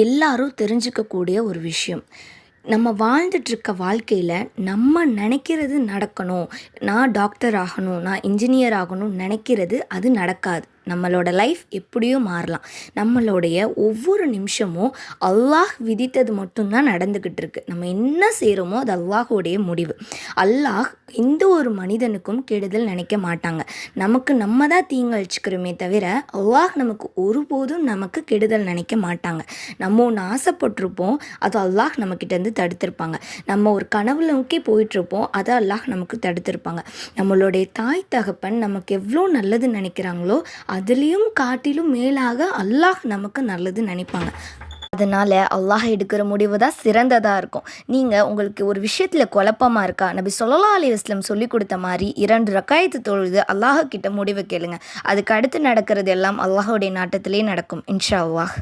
எல்லாரும் தெரிஞ்சுக்கக்கூடிய ஒரு விஷயம். நம்ம வாழ்ந்துட்டுருக்க வாழ்க்கையில் நம்ம நினைக்கிறது நடக்கணும். நான் டாக்டர் ஆகணும் நான் இன்ஜினியர் ஆகணும்னு நினைக்கிறது அது நடக்காது. நம்மளோட லைஃப் எப்படியோ மாறலாம். நம்மளுடைய ஒவ்வொரு நிமிஷமும் அல்லாஹ் விதித்தது மட்டும்தான் நடந்துக்கிட்டு இருக்கு. நம்ம என்ன செய்கிறோமோ அது அல்லாஹோடைய முடிவு. அல்லாஹ் எந்த ஒரு மனிதனுக்கும் கெடுதல் நினைக்க மாட்டாங்க. நமக்கு நம்ம தான் தீங்கழிச்சுக்கிறோமே தவிர அல்லாஹ் நமக்கு ஒருபோதும் நமக்கு கெடுதல் நினைக்க மாட்டாங்க. நம்ம ஒன்று ஆசைப்பட்டிருப்போம் அது அல்லாஹ் நம்மக்கிட்டேருந்து தடுத்திருப்பாங்க. நம்ம ஒரு கனவு நோக்கி போயிட்டுருப்போம் அதை அல்லாஹ் நமக்கு தடுத்திருப்பாங்க. நம்மளுடைய தாய் தகப்பன் நமக்கு எவ்வளோ நல்லது நினைக்கிறாங்களோ அதுலேயும் காட்டிலும் மேலாக அல்லாஹ் நமக்கு நல்லது நினைப்பாங்க. அதனால் அல்லாஹ் எடுக்கிற முடிவு தான் சிறந்ததாக இருக்கும். நீங்கள் உங்களுக்கு ஒரு விஷயத்தில் குழப்பமா இருக்கா? நபி சொல்லலா அலி இஸ்லம் சொல்லி கொடுத்த மாதிரி இரண்டு ரக்காயத்து தொழுது அல்லாஹ் கிட்ட முடிவு கேளுங்க. அதுக்கு அடுத்து நடக்கிறது எல்லாம் அல்லாஹுடைய நாட்டத்திலே நடக்கும் இன்ஷா அல்லாஹ்.